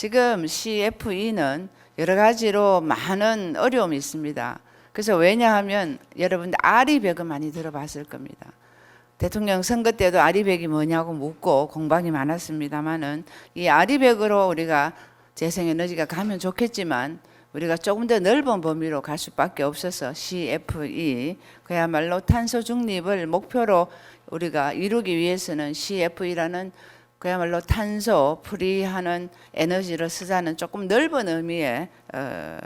지금 CFE는 여러 가지로 많은 어려움이 있습니다. 그래서 왜냐하면 여러분들 아리백은 많이 들어봤을 겁니다. 대통령 선거 때도 아리백이 뭐냐고 묻고 공방이 많았습니다만은 이 아리백으로 우리가 재생에너지가 가면 좋겠지만 우리가 조금 더 넓은 범위로 갈 수밖에 없어서 CFE 그야말로 탄소 중립을 목표로 우리가 이루기 위해서는 CFE라는 그야말로 탄소 프리하는 에너지를 쓰자는 조금 넓은 의미의 어,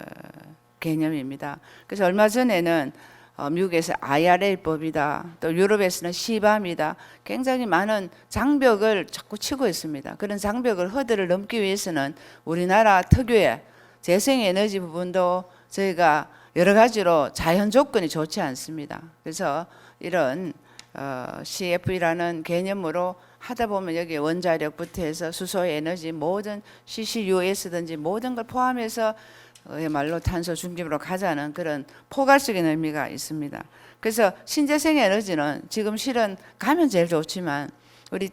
개념입니다. 그래서 얼마 전에는 어, 미국에서 IRA법이다, 또 유럽에서는 시밤이다, 굉장히 많은 장벽을 자꾸 치고 있습니다. 그런 장벽을 허들을 넘기 위해서는 우리나라 특유의 재생에너지 부분도 저희가 여러 가지로 자연 조건이 좋지 않습니다. 그래서 이런 어, CF라는 개념으로 하다 보면 여기 원자력부터 해서 수소 에너지 모든 CCUS든지 모든 걸 포함해서 그야말로 탄소 중립으로 가자는 그런 포괄적인 의미가 있습니다. 그래서 신재생 에너지는 지금 실은 가면 제일 좋지만 우리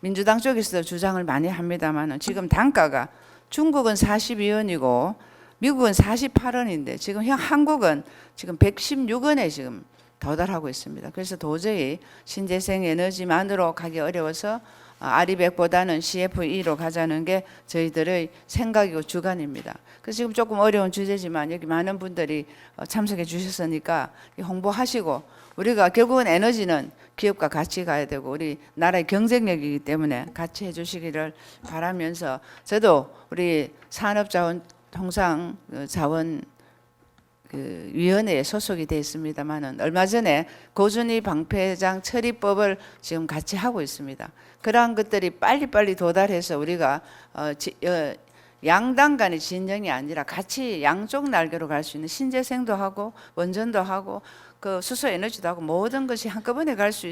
민주당 쪽에서도 주장을 많이 합니다만은 지금 단가가 중국은 42원이고 미국은 48원인데 지금 현 한국은 지금 116원에 지금 도달하고 있습니다. 그래서 도저히 신재생 에너지만으로 가기 어려워서 아리백보다는 CFE로 가자는 게 저희들의 생각이고 주관입니다. 그래서 지금 조금 어려운 주제지만 여기 많은 분들이 어, 참석해 주셨으니까 홍보하시고 우리가 결국은 에너지는 기업과 같이 가야 되고 우리 나라의 경쟁력이기 때문에 같이 해주시기를 바라면서 저도 우리 산업자원 통상 그 자원 그 위원회에 소속이 돼 있습니다만은 얼마 전에 고준희 방패장 처리법을 지금 같이 하고 있습니다. 그러한 것들이 빨리빨리 도달해서 우리가 어, 지, 어, 양당 간의 진영이 아니라 같이 양쪽 날개로 갈 수 있는 신재생도 하고 원전도 하고 그 수소 에너지도 하고 모든 것이 한꺼번에 갈 수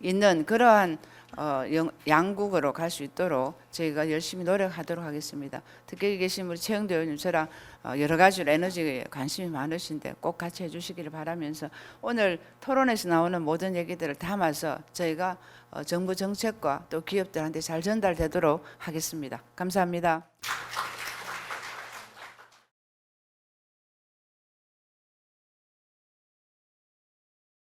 있는 그러한 어, 영, 양국으로 갈 수 있도록 저희가 열심히 노력하도록 하겠습니다. 특히 계신 우리 최영도 의원님 저랑 어, 여러 가지로 에너지에 관심이 많으신데 꼭 같이 해주시기를 바라면서 오늘 토론에서 나오는 모든 얘기들을 담아서 저희가 어, 정부 정책과 또 기업들한테 잘 전달되도록 하겠습니다. 감사합니다.